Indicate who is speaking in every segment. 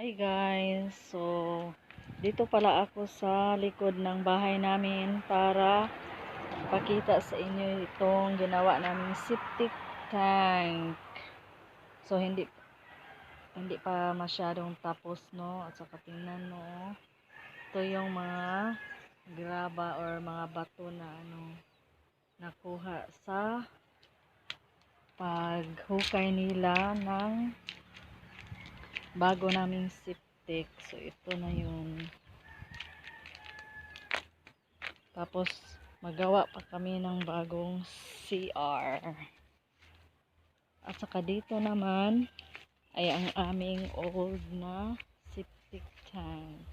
Speaker 1: Hi guys, so dito pala ako sa likod ng bahay namin para pakita sa inyo itong ginawa naming septic tank. So hindi hindi pa masyadong tapos no? At saka tingnan mo ito yung mga graba or mga bato na ano nakuha sa paghukay nila ng bago naming septic. So, ito na yun. Tapos, magawa pa kami ng bagong CR. At saka dito naman, ay ang aming old na septic tank.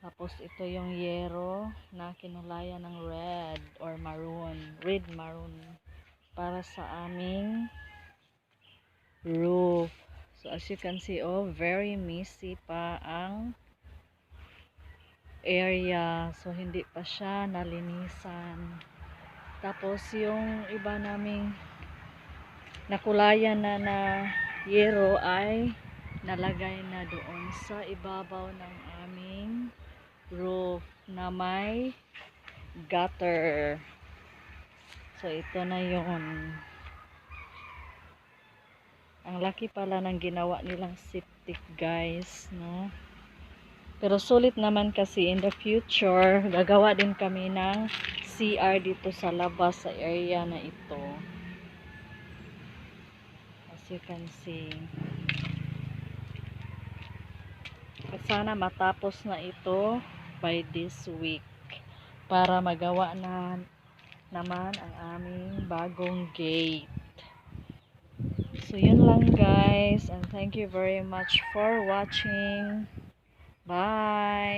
Speaker 1: Tapos, ito yung yero na kinulayan ng red or maroon. Red maroon. Para sa aming roof. So as you can see, oh, very messy pa ang area. So hindi pa siya nalinisan. Tapos yung iba naming nakulayan na na yero ay nalagay na doon sa ibabaw ng aming roof na may gutter. So ito na yon laki pala ng ginawa nilang septic guys, no? Pero sulit naman kasi in the future, gagawa din kami ng CR dito sa labas sa area na ito. As you can see. Sana matapos na ito by this week para magawa na naman ang aming bagong gate. So, yun lang guys. And thank you very much for watching. Bye!